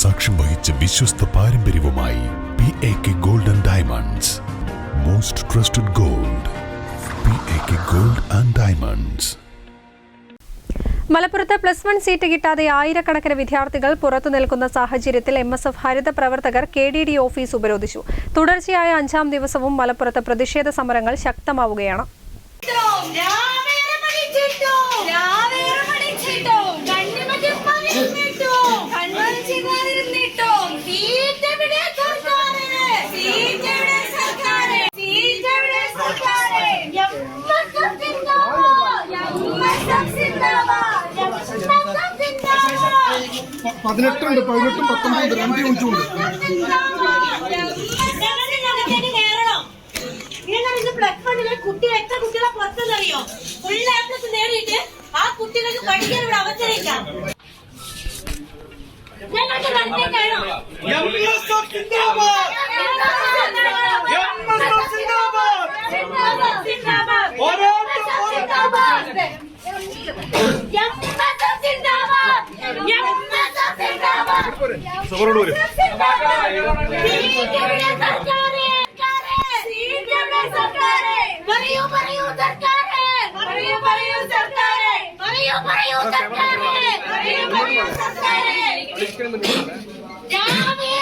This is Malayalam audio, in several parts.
സാക്ഷ്യം വഹിച്ച വിശ്വസ്ത പാരമ്പര്യവുമായി P A K gold and diamonds most trusted gold P A K gold and diamonds മലപ്പുറത്ത് പ്ലസ് വൺ സീറ്റ് കിട്ടാതെ ആയിരക്കണക്കിന് വിദ്യാർത്ഥികൾ പുറത്തു നിൽക്കുന്ന സാഹചര്യത്തിൽ എം എസ് എഫ് ഹരിത പ്രവർത്തകർ കെ ഡി ഡി ഓഫീസ് ഉപരോധിച്ചു. തുടർച്ചയായ അഞ്ചാം ദിവസവും മലപ്പുറത്ത് പ്രതിഷേധ സമരങ്ങൾ ശക്തമാവുകയാണ്. പതിനെട്ടുണ്ട് പതിനെട്ടും പത്തൊമ്പതുണ്ട് രണ്ട് യൂണിറ്റും ഉണ്ട് എത്ര കുട്ടികളെ പുറത്തെന്നറിയോ ഫുൾ എ പ്ലസ് നേടിയിട്ട് ആ കുട്ടികൾക്ക് പഠിക്കാൻ ഇവിടെ അവസരമില്ല ഞങ്ങൾക്ക് നടത്തേക്കാണോ പറയൂ പറയൂ സർക്കാരെ പറയൂ പറയൂ സർക്കാരെ പറയൂ പറയൂ സർക്കാരെ പറയൂ പറയൂ സർക്കാരെ രാവേറെ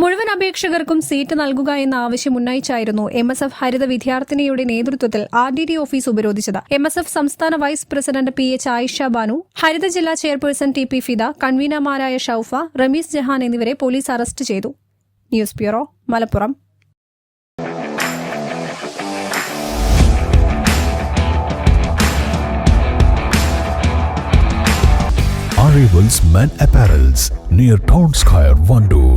മുഴുവൻ അപേക്ഷകർക്കും സീറ്റ് നൽകുക എന്ന ആവശ്യം ഉന്നയിച്ചായിരുന്നു എം എസ് എഫ് ഹരിത വിദ്യാർത്ഥിനിയുടെ നേതൃത്വത്തിൽ ആർ ഡി ഡി ഓഫീസ് ഉപരോധിച്ചത്. എം എസ് എഫ് സംസ്ഥാന vice president P H Ayisha Banu Haritha ജില്ലാ ചെയർപേഴ്സൺ ടി പി ഫിദ കൺവീനർമാരായ ഷൌഫ റമീസ് ജഹാൻ എന്നിവരെ പോലീസ് അറസ്റ്റ് ചെയ്തു. News bureau Malappuram. Arrivals Men Apparels near Town Square, Vandoor.